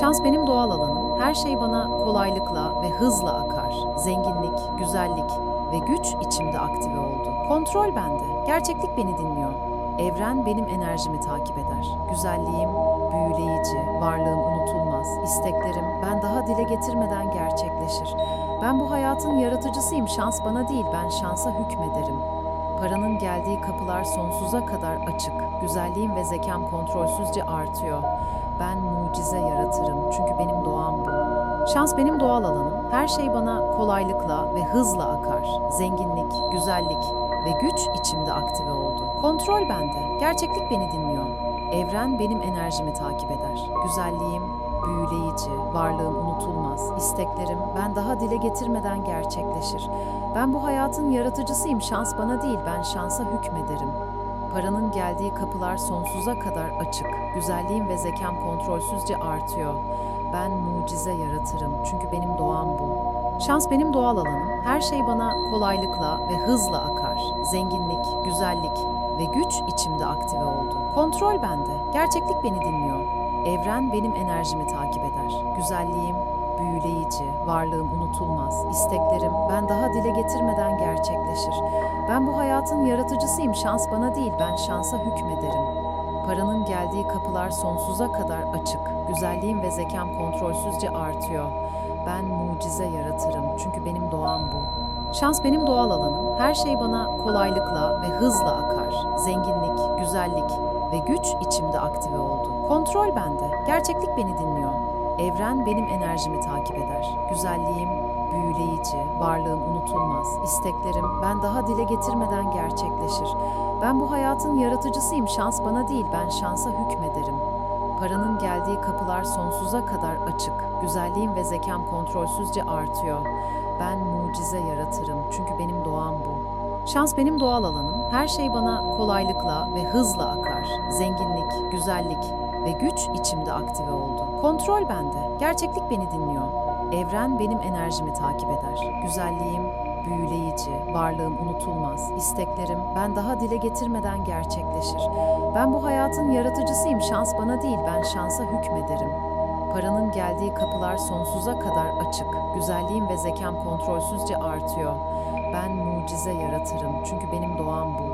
Şans benim doğal alanım. Her şey bana kolaylıkla ve hızla akar. Zenginlik, güzellik ve güç içimde aktive oldu. Kontrol bende. Gerçeklik beni dinliyor. Evren benim enerjimi takip eder. Güzelliğim büyüleyici, varlığım unutulmaz, isteklerim ben daha dile getirmeden gerçekleşir. Ben bu hayatın yaratıcısıyım. Şans bana değil, ben şansa hükmederim. Paranın geldiği kapılar sonsuza kadar açık. Güzelliğim ve zekam kontrolsüzce artıyor. Ben mucize yaratırım çünkü benim doğam bu. Şans benim doğal alanım. Her şey bana kolaylıkla ve hızla akar. Zenginlik, güzellik ve güç içimde aktive oldu. Kontrol bende. Gerçeklik beni dinliyor. Evren benim enerjimi takip eder. Güzelliğim büyüleyici, varlığım unutulmaz, isteklerim ben daha dile getirmeden gerçekleşir. Ben bu hayatın yaratıcısıyım. Şans bana değil, ben şansa hükmederim. Paranın geldiği kapılar sonsuza kadar açık. Güzelliğim ve zekam kontrolsüzce artıyor. Ben mucize yaratırım çünkü benim doğam bu. Şans benim doğal alanım. Her şey bana kolaylıkla ve hızla akar. Zenginlik, güzellik ve güç içimde aktive oldu. Kontrol bende. Gerçeklik beni dinliyor. Evren benim enerjimi takip eder. Güzelliğim büyüleyici, varlığım unutulmaz, isteklerim ben daha dile getirmeden gerçekleşir. Ben bu hayatın yaratıcısıyım. Şans bana değil, ben şansa hükmederim. Paranın geldiği kapılar sonsuza kadar açık. Güzelliğim ve zekam kontrolsüzce artıyor. Ben mucize yaratırım çünkü benim doğam bu. Şans benim doğal alanım. Her şey bana kolaylıkla ve hızla akar. Zenginlik, güzellik ve güç içimde aktive oldu. Kontrol bende. Gerçeklik beni dinliyor. Evren benim enerjimi takip eder. Güzelliğim büyüleyici, varlığım unutulmaz, isteklerim ben daha dile getirmeden gerçekleşir. Ben bu hayatın yaratıcısıyım. Şans bana değil, ben şansa hükmederim. Paranın geldiği kapılar sonsuza kadar açık. Güzelliğim ve zekam kontrolsüzce artıyor. Ben mucize yaratırım çünkü benim doğam bu. Şans benim doğal alanım. Her şey bana kolaylıkla ve hızla akar. Zenginlik, güzellik ve güç içimde aktive oldu. Kontrol bende. Gerçeklik beni dinliyor. Evren benim enerjimi takip eder. Güzelliğim büyüleyici, varlığım unutulmaz, isteklerim ben daha dile getirmeden gerçekleşir. Ben bu hayatın yaratıcısıyım. Şans bana değil, ben şansa hükmederim. Paranın geldiği kapılar sonsuza kadar açık. Güzelliğim ve zekam kontrolsüzce artıyor. Ben mucize yaratırım çünkü benim doğam bu.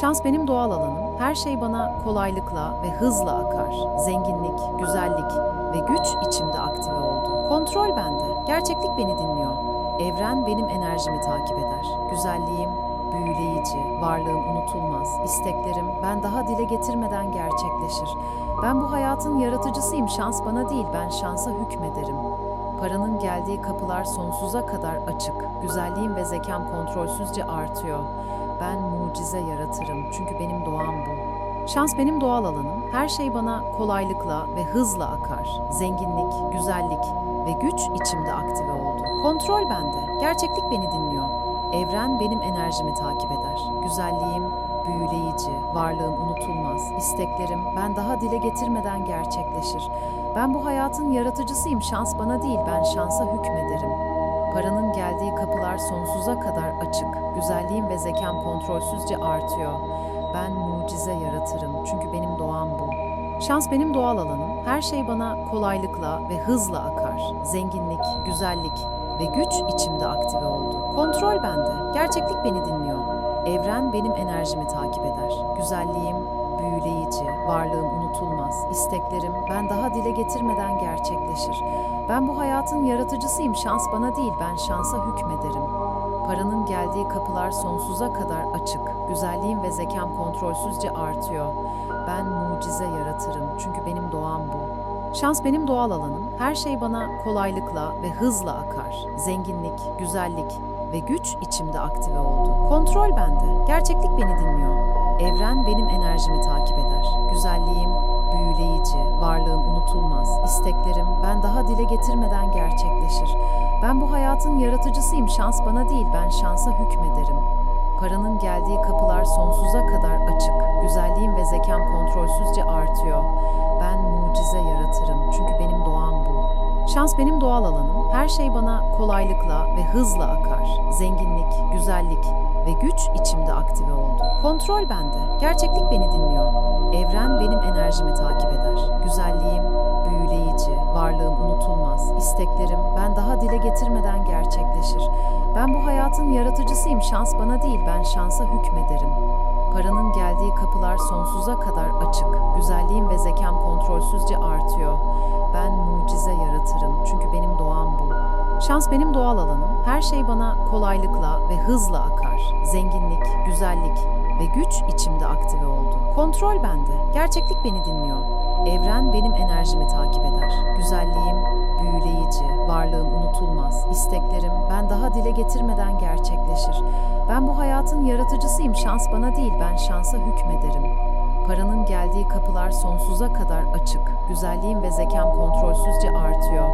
Şans benim doğal alanım. Her şey bana kolaylıkla ve hızla akar. Zenginlik, güzellik ve güç içimde aktive oldu. Kontrol bende. Gerçeklik beni dinliyor. Evren benim enerjimi takip eder. Güzelliğim büyüleyici, varlığım unutulmaz, isteklerim ben daha dile getirmeden gerçekleşir. Ben bu hayatın yaratıcısıyım. Şans bana değil, ben şansa hükmederim. Paranın geldiği kapılar sonsuza kadar açık. Güzelliğim ve zekam kontrolsüzce artıyor. Ben mucize yaratırım çünkü benim doğam bu. Şans benim doğal alanım. Her şey bana kolaylıkla ve hızla akar. Zenginlik, güzellik ve güç içimde aktive oldu. Kontrol bende. Gerçeklik beni dinliyor. Evren benim enerjimi takip eder. Güzelliğim büyüleyici, varlığım unutulmaz, isteklerim ben daha dile getirmeden gerçekleşir. Ben bu hayatın yaratıcısıyım. Şans bana değil, ben şansa hükmederim. Paranın geldiği kapılar sonsuza kadar açık. Güzelliğim ve zekam kontrolsüzce artıyor. Ben mucize yaratırım çünkü benim doğam bu. Şans benim doğal alanım. Her şey bana kolaylıkla ve hızla akar. Zenginlik, güzellik ve güç içimde aktive oldu. Kontrol bende. Gerçeklik beni dinliyor. Evren benim enerjimi takip eder. Güzelliğim büyüleyici, varlığım unutulmaz, isteklerim ben daha dile getirmeden gerçekleşir. Ben bu hayatın yaratıcısıyım. Şans bana değil, ben şansa hükmederim. Paranın geldiği kapılar sonsuza kadar açık. Güzelliğim ve zekam kontrolsüzce artıyor. Ben mucize yaratırım çünkü benim doğam bu. Şans benim doğal alanım. Her şey bana kolaylıkla ve hızla akar. Zenginlik, güzellik ve güç içimde aktive oldu. Kontrol bende. Gerçeklik beni dinliyor. Evren benim enerjimi takip eder. Güzelliğim büyüleyici, varlığım unutulmaz, isteklerim ben daha dile getirmeden gerçekleşir. Ben bu hayatın yaratıcısıyım. Şans bana değil, ben şansa hükmederim. Paranın geldiği kapılar sonsuza kadar açık. Güzelliğim ve zekam kontrolsüzce artıyor. Ben mucize yaratırım çünkü benim doğam bu. Şans benim doğal alanım. Her şey bana kolaylıkla ve hızla akar. Zenginlik, güzellik ve güç içimde aktive oldu. Kontrol bende. Gerçeklik beni dinliyor. Evren benim enerjimi takip eder. Güzelliğim büyüleyici, varlığım unutulmaz, isteklerim ben daha dile getirmeden gerçekleşir. Ben bu hayatın yaratıcısıyım, şans bana değil, ben şansa hükmederim. Paranın geldiği kapılar sonsuza kadar açık. Güzelliğim ve zekam kontrolsüzce artıyor. Ben mucize yaratırım çünkü benim doğam bu. Şans benim doğal alanım. Her şey bana kolaylıkla ve hızla akar. Zenginlik, güzellik ve güç içimde aktive oldu. Kontrol bende. Gerçeklik beni dinliyor. Evren benim enerjimi takip eder. Güzelliğim büyüleyici, varlığım unutulmaz, isteklerim ben daha dile getirmeden gerçekleşir. Ben bu hayatın yaratıcısıyım, şans bana değil, ben şansa hükmederim. Paranın geldiği kapılar sonsuza kadar açık. Güzelliğim ve zekam kontrolsüzce artıyor.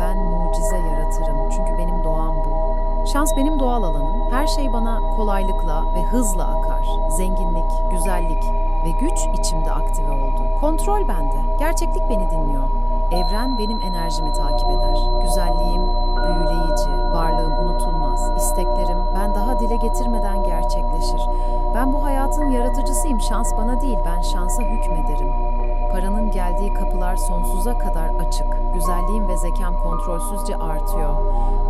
Ben mucize yaratırım çünkü benim doğam bu. Şans benim doğal alanım. Her şey bana kolaylıkla ve hızla akar. Zenginlik, güzellik ve güç içimde aktive oldu. Kontrol bende. Gerçeklik beni dinliyor. Evren benim enerjimi takip eder. Güzelliğim büyüleyici, varlığım unutulmaz, isteklerim ben daha dile getirmeden gerçekleşir. Ben bu hayatın yaratıcısıyım, şans bana değil, ben şansa hükmederim. Paranın geldiği kapılar sonsuza kadar açık. Güzelliğim ve zekam kontrolsüzce artıyor.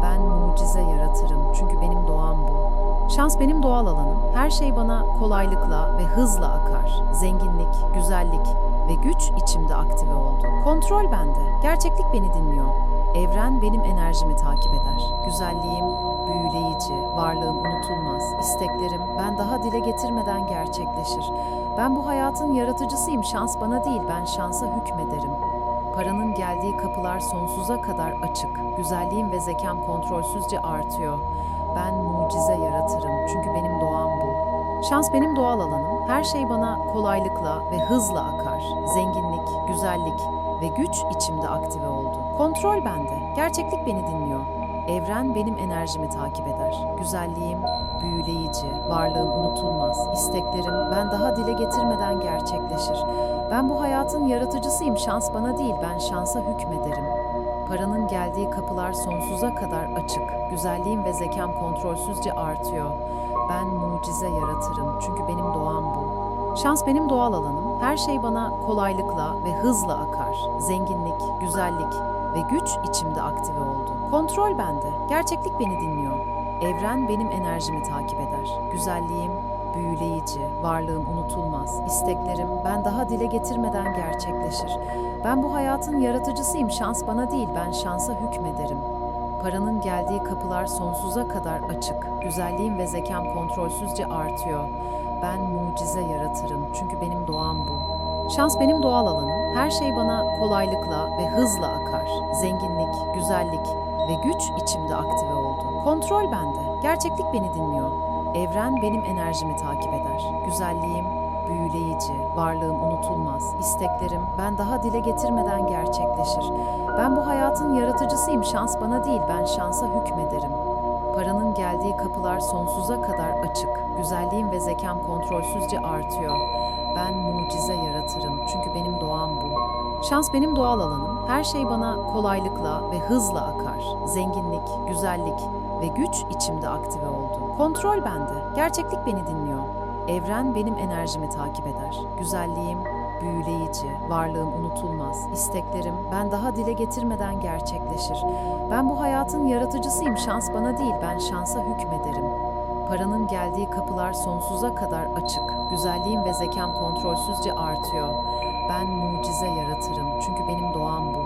Ben mucize yaratırım çünkü benim doğam bu. Şans benim doğal alanım. Her şey bana kolaylıkla ve hızla akar. Zenginlik, güzellik ve güç içimde aktive oldu. Kontrol bende. Gerçeklik beni dinliyor. Evren benim enerjimi takip eder. Güzelliğim büyüleyici, varlığım unutulmaz, isteklerim ben daha dile getirmeden gerçekleşir. Ben bu hayatın yaratıcısıyım, şans bana değil, ben şansa hükmederim. Paranın geldiği kapılar sonsuza kadar açık. Güzelliğim ve zekam kontrolsüzce artıyor. Ben mucize yaratırım çünkü benim doğam bu. Şans benim doğal alanım. Her şey bana kolaylıkla ve hızla akar. Zenginlik, güzellik ve güç içimde aktive oldu. Kontrol bende. Gerçeklik beni dinliyor. Evren benim enerjimi takip eder. Güzelliğim büyüleyici, varlığım unutulmaz, isteklerim ben daha dile getirmeden gerçekleşir. Ben bu hayatın yaratıcısıyım, şans bana değil, ben şansa hükmederim. Paranın geldiği kapılar sonsuza kadar açık. Güzelliğim ve zekam kontrolsüzce artıyor. Ben mucize yaratırım çünkü benim doğam bu. Şans benim doğal alanım. Her şey bana kolaylıkla ve hızla akar. Zenginlik, güzellik ve güç içimde aktive oldu. Kontrol bende. Gerçeklik beni dinliyor. Evren benim enerjimi takip eder. Güzelliğim büyüleyici, varlığım unutulmaz, isteklerim ben daha dile getirmeden gerçekleşir. Ben bu hayatın yaratıcısıyım, şans bana değil, ben şansa hükmederim. Paranın geldiği kapılar sonsuza kadar açık. Güzelliğim ve zekam kontrolsüzce artıyor. Ben mucize yaratırım çünkü benim doğam bu. Şans benim doğal alanım. Her şey bana kolaylıkla ve hızla akar. Zenginlik, güzellik ve güç içimde aktive oldu. Kontrol bende. Gerçeklik beni dinliyor. Evren benim enerjimi takip eder. Güzelliğim büyüleyici, varlığım unutulmaz, isteklerim ben daha dile getirmeden gerçekleşir. Ben bu hayatın yaratıcısıyım, şans bana değil, ben şansa hükmederim. Paranın geldiği kapılar sonsuza kadar açık. Güzelliğim ve zekam kontrolsüzce artıyor. Ben mucize yaratırım çünkü benim doğam bu. Şans benim doğal alanım. Her şey bana kolaylıkla ve hızla akar. Zenginlik, güzellik ve güç içimde aktive oldu. Kontrol bende. Gerçeklik beni dinliyor. Evren benim enerjimi takip eder. Güzelliğim büyüleyici, varlığım unutulmaz, isteklerim ben daha dile getirmeden gerçekleşir. Ben bu hayatın yaratıcısıyım, şans bana değil, ben şansa hükmederim. Paranın geldiği kapılar sonsuza kadar açık. Güzelliğim ve zekam kontrolsüzce artıyor. Ben mucize yaratırım çünkü benim doğam bu.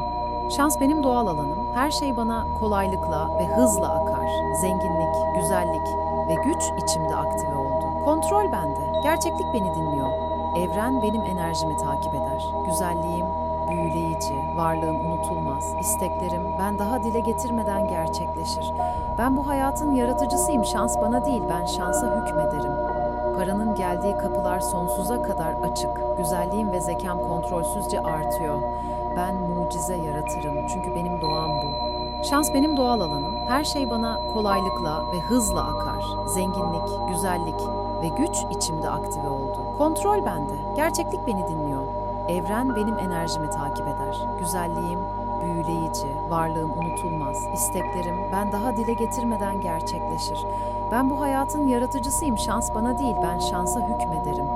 Şans benim doğal alanım. Her şey bana kolaylıkla ve hızla akar. Zenginlik, güzellik ve güç içimde aktive oldu. Kontrol bende. Gerçeklik beni dinliyor. Evren benim enerjimi takip eder. Güzelliğim büyüleyici, varlığım unutulmaz, isteklerim ben daha dile getirmeden gerçekleşir. Ben bu hayatın yaratıcısıyım, şans bana değil, ben şansa hükmederim. Paranın geldiği kapılar sonsuza kadar açık. Güzelliğim ve zekam kontrolsüzce artıyor. Ben mucize yaratırım çünkü benim doğam bu. Şans benim doğal alanım. Her şey bana kolaylıkla ve hızla akar. Zenginlik, güzellik ve güç içimde aktive oldu. Kontrol bende. Gerçeklik beni dinliyor. Evren benim enerjimi takip eder. Güzelliğim büyüleyici, varlığım unutulmaz, isteklerim ben daha dile getirmeden gerçekleşir. Ben bu hayatın yaratıcısıyım, şans bana değil, ben şansa hükmederim.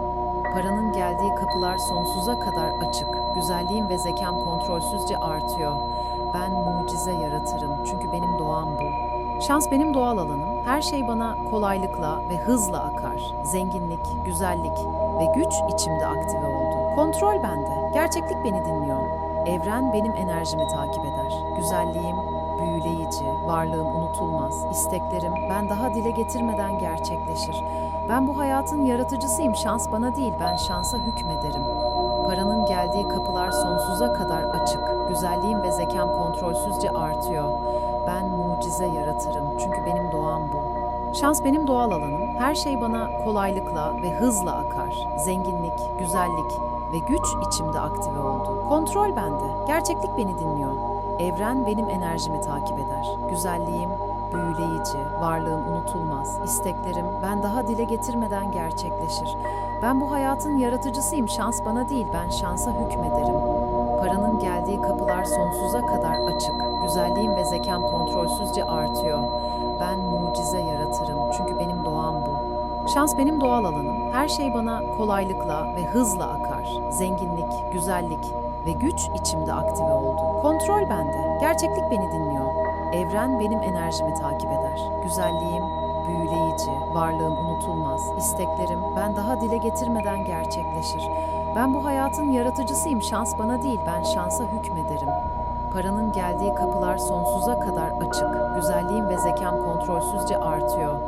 Paranın geldiği kapılar sonsuza kadar açık, güzelliğim ve zekam kontrolsüzce artıyor. Ben mucize yaratırım çünkü benim doğam bu. Şans benim doğal alanım, her şey bana kolaylıkla ve hızla akar. Zenginlik, güzellik ve güç içimde aktive oldu. Kontrol bende, gerçeklik beni dinliyor. Evren benim enerjimi takip eder. Güzelliğim büyüleyici, varlığım unutulmaz, isteklerim ben daha dile getirmeden gerçekleşir. Ben bu hayatın yaratıcısıyım, şans bana değil, ben şansa hükmederim. Paranın geldiği kapılar sonsuza kadar açık, güzelliğim ve zekam kontrolsüzce artıyor. Ben mucize yaratırım çünkü benim doğam bu. Şans benim doğal alanım, her şey bana kolaylıkla ve hızla akar. Zenginlik, güzellik ve güç içimde aktive oldu. Kontrol bende, gerçeklik beni dinliyor. Evren benim enerjimi takip eder. Güzelliğim büyüleyici, varlığım unutulmaz, isteklerim ben daha dile getirmeden gerçekleşir. Ben bu hayatın yaratıcısıyım, şans bana değil, ben şansa hükmederim. Paranın geldiği kapılar sonsuza kadar açık, güzelliğim ve zekam kontrolsüzce artıyor. Ben mucize yaratırım çünkü benim doğam bu. Şans benim doğal alanım, her şey bana kolaylıkla ve hızla akar. Zenginlik, güzellik ve güç içimde aktive oldu. Kontrol bende, gerçeklik beni dinliyor. Evren benim enerjimi takip eder. Güzelliğim büyüleyici, varlığım unutulmaz, isteklerim ben daha dile getirmeden gerçekleşir. Ben bu hayatın yaratıcısıyım, şans bana değil, ben şansa hükmederim. Paranın geldiği kapılar sonsuza kadar açık, güzelliğim ve zekam kontrolsüzce artıyor.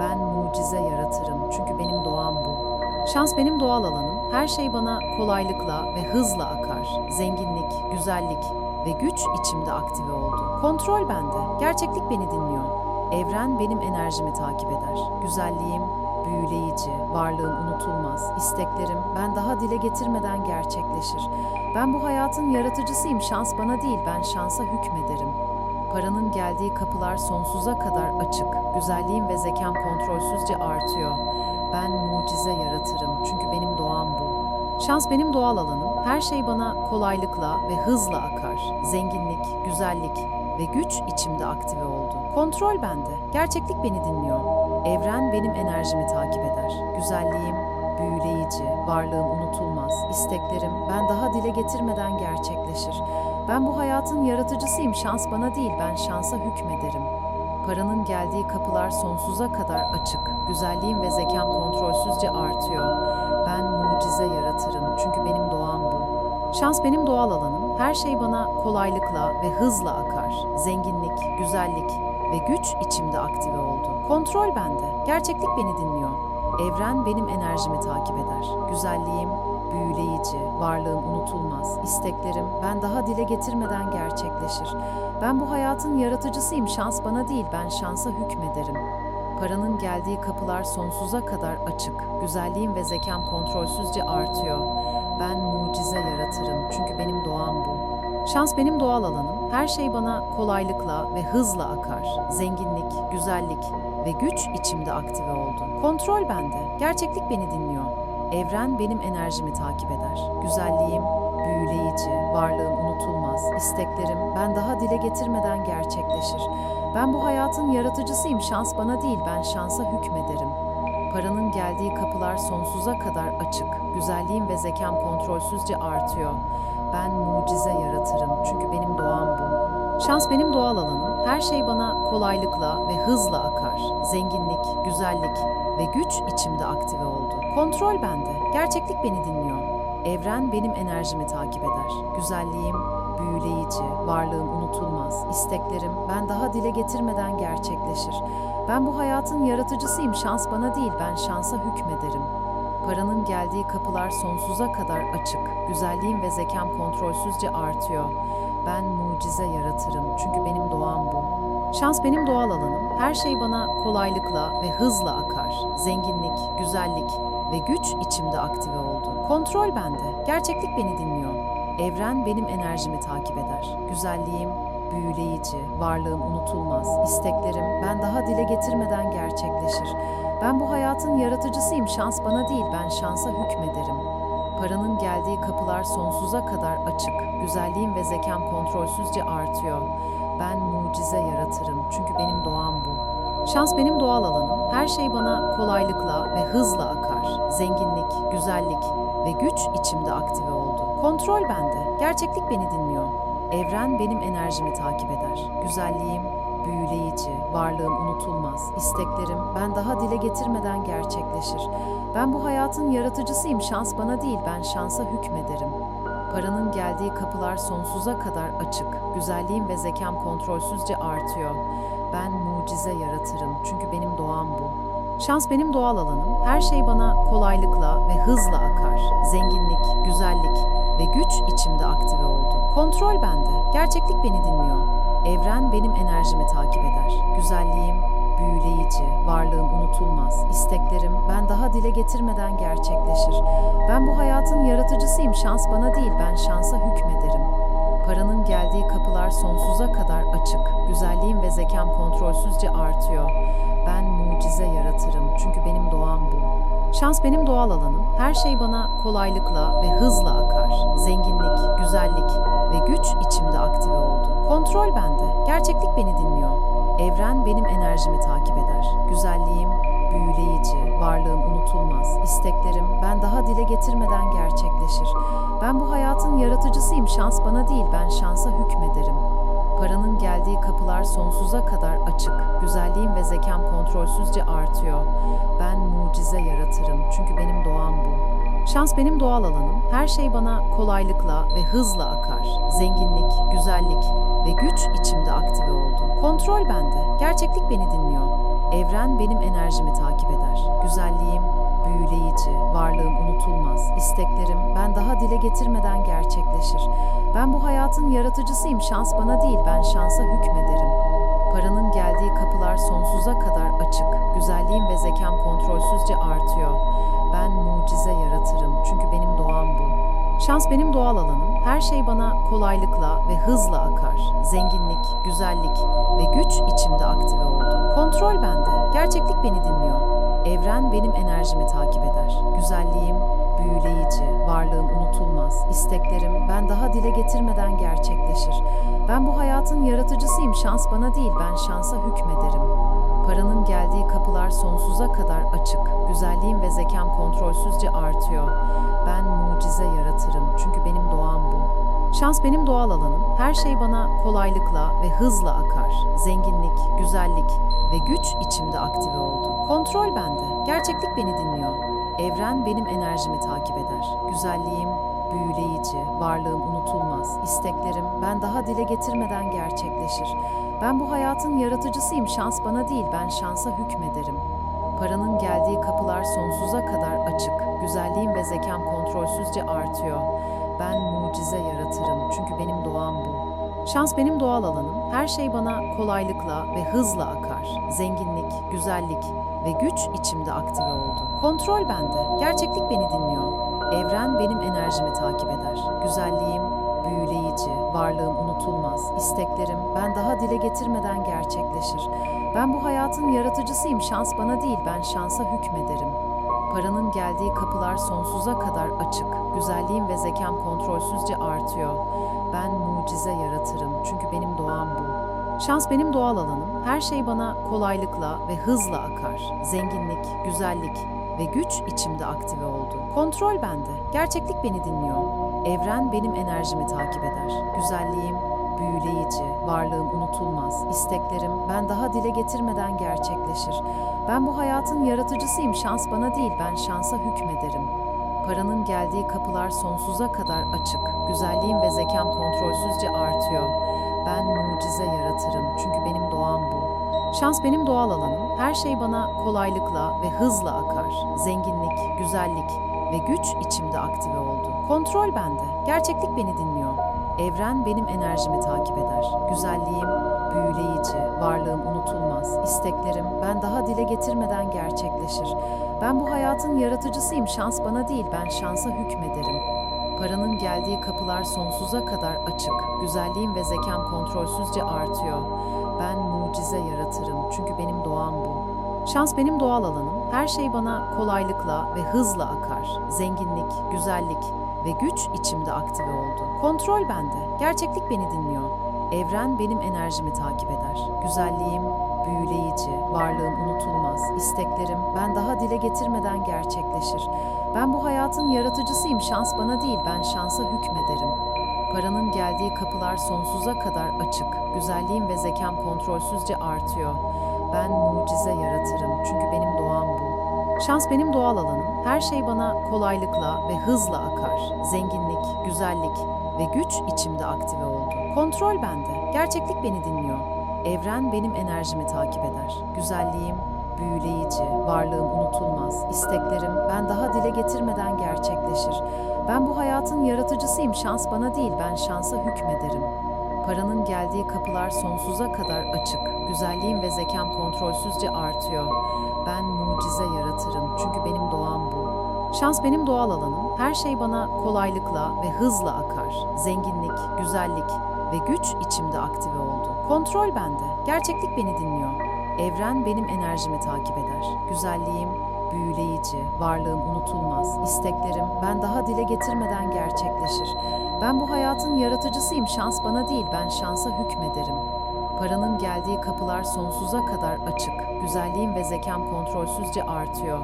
Ben mucize yaratırım Şans benim doğal alanım, her şey bana kolaylıkla ve hızla akar. Zenginlik, güzellik ve güç içimde aktive oldu. Kontrol bende, gerçeklik beni dinliyor. Evren benim enerjimi takip eder. Güzelliğim büyüleyici, varlığım unutulmaz, isteklerim ben daha dile getirmeden gerçekleşir. Ben bu hayatın yaratıcısıyım, şans bana değil, ben şansa hükmederim. Paranın geldiği kapılar sonsuza kadar açık, güzelliğim ve zekam kontrolsüzce artıyor. Ben mucize yaratırım çünkü benim doğam bu. Şans benim doğal alanım, her şey bana kolaylıkla ve hızla akar. Zenginlik, güzellik ve güç içimde aktive oldu. Kontrol bende, gerçeklik beni dinliyor. Evren benim enerjimi takip eder. Güzelliğim büyüleyici, varlığım unutulmaz, isteklerim ben daha dile getirmeden gerçekleşir. Ben bu hayatın yaratıcısıyım, şans bana değil, ben şansa hükmederim. Paranın geldiği kapılar sonsuza kadar açık, güzelliğim ve zekam kontrolsüzce artıyor. Ben mucize yaratırım çünkü benim doğam bu. Şans benim doğal alanım, her şey bana kolaylıkla ve hızla akar. Zenginlik, güzellik ve güç içimde aktive oldu. Kontrol bende, gerçeklik beni dinliyor. Evren benim enerjimi takip eder. Güzelliğim büyüleyici, varlığım unutulmaz, isteklerim ben daha dile getirmeden gerçekleşir. Ben bu hayatın yaratıcısıyım, şans bana değil, ben şansa hükmederim. Paranın geldiği kapılar sonsuza kadar açık, güzelliğim ve zekam kontrolsüzce artıyor. Ben mucize yaratırım çünkü benim doğam bu. Şans benim doğal alanım, her şey bana kolaylıkla ve hızla akar. Zenginlik, güzellik ve güç içimde aktive oldu. Kontrol bende, gerçeklik beni dinliyor. Evren benim enerjimi takip eder. Güzelliğim büyüleyici, varlığım unutulmaz, isteklerim ben daha dile getirmeden gerçekleşir. Ben bu hayatın yaratıcısıyım, şans bana değil, ben şansa hükmederim. Paranın geldiği kapılar sonsuza kadar açık, güzelliğim ve zekam kontrolsüzce artıyor. Ben mucize yaratırım çünkü benim doğam bu. Şans benim doğal alanım, her şey bana kolaylıkla ve hızla akar. Zenginlik, güzellik ve güç içimde aktive oldu. Kontrol bende, gerçeklik beni dinliyor. Evren benim enerjimi takip eder. Güzelliğim büyüleyici, varlığım unutulmaz, isteklerim ben daha dile getirmeden gerçekleşir. Ben bu hayatın yaratıcısıyım, şans bana değil, ben şansa hükmederim. Paranın geldiği kapılar sonsuza kadar açık, güzelliğim ve zekam kontrolsüzce artıyor. Ben mucize yaratırım çünkü benim doğam bu. Şans benim doğal alanım, her şey bana kolaylıkla ve hızla akar. Zenginlik, güzellik ve güç içimde aktive oldu. Kontrol bende, gerçeklik beni dinliyor. Evren benim enerjimi takip eder. Güzelliğim büyüleyici, varlığım unutulmaz, isteklerim ben daha dile getirmeden gerçekleşir. Ben bu hayatın yaratıcısıyım, şans bana değil, ben şansa hükmederim. Paranın geldiği kapılar sonsuza kadar açık. Güzelliğim ve zekam kontrolsüzce artıyor. Ben mucize yaratırım çünkü benim doğam bu. Şans benim doğal alanım. Her şey bana kolaylıkla ve hızla. Zenginlik, güzellik ve güç içimde aktive oldu. Kontrol bende. Gerçeklik beni dinliyor. Evren benim enerjimi takip eder. Güzelliğim büyüleyici, varlığım unutulmaz. İsteklerim ben daha dile getirmeden gerçekleşir. Ben bu hayatın yaratıcısıyım. Şans bana değil, ben şansa hükmederim. Paranın geldiği kapılar sonsuza kadar açık. Güzelliğim ve zekam kontrolsüzce artıyor. Ben mucize yaratırım çünkü benim doğam bu. Şans benim doğal alanım. Her şey bana kolaylıkla ve hızla akar. Zenginlik, güzellik ve güç içimde aktive oldu. Kontrol bende. Gerçeklik beni dinliyor. Evren benim enerjimi takip eder. Güzelliğim büyüleyici, varlığım unutulmaz. İsteklerim ben daha dile getirmeden gerçekleşir. Ben bu hayatın yaratıcısıyım. Şans bana değil, ben şansa hükmederim. Paranın kapılar sonsuza kadar açık. Güzelliğim ve zekam kontrolsüzce artıyor. Ben mucize yaratırım çünkü benim doğam bu. Şans benim doğal alanım. Her şey bana kolaylıkla ve hızla akar. Zenginlik, güzellik ve güç içimde aktive oldu. Kontrol bende. Gerçeklik beni dinliyor. Evren benim enerjimi takip eder. Güzelliğim büyüleyici, varlığım unutulmaz. İsteklerim ben daha dile getirmeden gerçekleşir. Ben bu hayatın yaratıcısıyım. Şans bana değil, ben şansa hükmederim. Paranın geldiği kapılar sonsuza kadar açık. Güzelliğim ve zekam kontrolsüzce artıyor. Ben mucize yaratırım çünkü benim doğam bu. Şans benim doğal alanım. Her şey bana kolaylıkla ve hızla akar. Zenginlik, güzellik ve güç içimde aktive oldu. Kontrol bende. Gerçeklik beni dinliyor. Evren benim enerjimi takip eder. Güzelliğim büyüleyici, varlığım unutulmaz. İsteklerim ben daha dile getirmeden gerçekleşir. Ben bu hayatın yaratıcısıyım. Şans bana değil, ben şansa hükmederim. Paranın geldiği kapılar sonsuza kadar açık. Güzelliğim ve zekam kontrolsüzce artıyor. Ben mucize yaratırım çünkü benim doğam bu. Şans benim doğal alanım. Her şey bana kolaylıkla ve hızla akar. Zenginlik, güzellik ve güç içimde aktive oldu. Kontrol bende. Gerçeklik beni dinliyor. Evren benim enerjimi takip eder. Güzelliğim büyüleyici, varlığım unutulmaz. İsteklerim ben daha dile getirmeden gerçekleşir. Ben bu hayatın yaratıcısıyım. Şans bana değil, ben şansa hükmederim. Paranın geldiği kapılar sonsuza kadar açık. Güzelliğim ve zekam kontrolsüzce artıyor. Ben mucize yaratırım çünkü benim doğam bu. Şans benim doğal alanım. Her şey bana kolaylıkla ve hızla akar. Zenginlik, güzellik ve güç içimde aktive oldu. Kontrol bende. Gerçeklik beni dinliyor. Evren benim enerjimi takip eder. Güzelliğim büyüleyici, varlığım unutulmaz. İsteklerim ben daha dile getirmeden gerçekleşir. Ben bu hayatın yaratıcısıyım. Şans bana değil, ben şansa hükmederim. Paranın geldiği kapılar sonsuza kadar açık. Güzelliğim ve zekam kontrolsüzce artıyor. Ben mucize yaratırım çünkü benim doğam bu. Şans benim doğal alanım. Her şey bana kolaylıkla ve hızla akar. Zenginlik, güzellik ve güç içimde aktive oldu. Kontrol bende. Gerçeklik beni dinliyor. Evren benim enerjimi takip eder. Güzelliğim varlığım unutulmaz. İsteklerim ben daha dile getirmeden gerçekleşir. Ben bu hayatın yaratıcısıyım. Şans bana değil, ben şansa hükmederim. Paranın geldiği kapılar sonsuza kadar açık. Güzelliğim ve zekam kontrolsüzce artıyor. Ben mucize yaratırım çünkü benim doğam bu. Şans benim doğal alanım. Her şey bana kolaylıkla ve hızla akar. Zenginlik, güzellik ve güç içimde aktive oldu. Kontrol bende. Gerçeklik beni dinliyor. Evren benim enerjimi takip eder. Güzelliğim büyüleyici, varlığım unutulmaz. İsteklerim ben daha dile getirmeden gerçekleşir. Ben bu hayatın yaratıcısıyım. Şans bana değil, ben şansa hükmederim. Paranın geldiği kapılar sonsuza kadar açık. Güzelliğim ve zekam kontrolsüzce artıyor. Ben mucize yaratırım çünkü benim doğam bu. Şans benim doğal alanım. Her şey bana kolaylıkla ve hızla akar. Zenginlik, güzellik ve güç içimde aktive oldu. Kontrol bende. Gerçeklik beni dinliyor. Evren benim enerjimi takip eder. Güzelliğim büyüleyici, varlığım unutulmaz. İsteklerim ben daha dile getirmeden gerçekleşir. Ben bu hayatın yaratıcısıyım. Şans bana değil, ben şansa hükmederim. Paranın geldiği kapılar sonsuza kadar açık. Güzelliğim ve zekam kontrolsüzce artıyor. Ben mucize yaratırım çünkü benim doğam bu. Şans benim doğal alanım. Her şey bana kolaylıkla ve hızla akar. Zenginlik, güzellik ve güç içimde aktive oldu. Kontrol bende. Gerçeklik beni dinliyor. Evren benim enerjimi takip eder. Güzelliğim büyüleyici, varlığım unutulmaz, isteklerim ben daha dile getirmeden gerçekleşir. Ben bu hayatın yaratıcısıyım, şans bana değil, ben şansa hükmederim. Paranın geldiği kapılar sonsuza kadar açık. Güzelliğim ve zekam kontrolsüzce artıyor. Ben mucize yaratırım çünkü benim doğam bu. Şans benim doğal alanım. Her şey bana kolaylıkla ve hızla akar. Zenginlik, güzellik ve güç içimde aktive oldu. Kontrol bende. Gerçeklik beni dinliyor. Evren benim enerjimi takip eder. Güzelliğim büyüleyici, varlığım unutulmaz, isteklerim ben daha dile getirmeden gerçekleşir. Ben bu hayatın yaratıcısıyım, şans bana değil, ben şansa hükmederim. Paranın geldiği kapılar sonsuza kadar açık. Güzelliğim ve zekam kontrolsüzce artıyor. Ben mucize yaratırım çünkü benim doğam bu. Şans benim doğal alanım. Her şey bana kolaylıkla ve hızla akar. Zenginlik, güzellik ve güç içimde aktive oldu. Kontrol bende. Gerçeklik beni dinliyor. Evren benim enerjimi takip eder. Güzelliğim büyüleyici, varlığım unutulmaz, isteklerim ben daha dile getirmeden gerçekleşir. Ben bu hayatın yaratıcısıyım, şans bana değil, ben şansa hükmederim. Paranın geldiği kapılar sonsuza kadar açık. Güzelliğim ve zekam kontrolsüzce artıyor.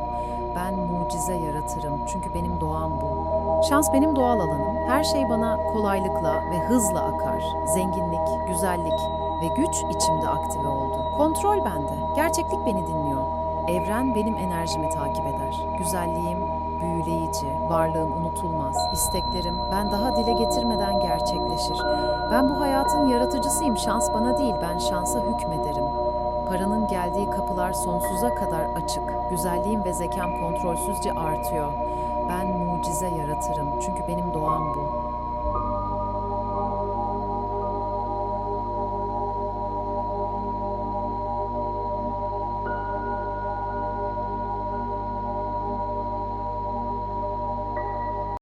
Ben mucize yaratırım çünkü benim doğam bu. Şans benim doğal alanım. Her şey bana kolaylıkla ve hızla akar. Zenginlik, güzellik ve güç içimde aktive oldu. Kontrol bende. Gerçeklik beni dinliyor. Evren benim enerjimi takip eder. Güzelliğim büyüleyici, varlığım unutulmaz, isteklerim ben daha dile getirmeden gerçekleşir. Ben bu hayatın yaratıcısıyım, şans bana değil, ben şansa hükmederim. Paranın geldiği kapılar sonsuza kadar açık. Güzelliğim ve zekam kontrolsüzce artıyor. Ben mucize yaratırım çünkü benim doğam bu.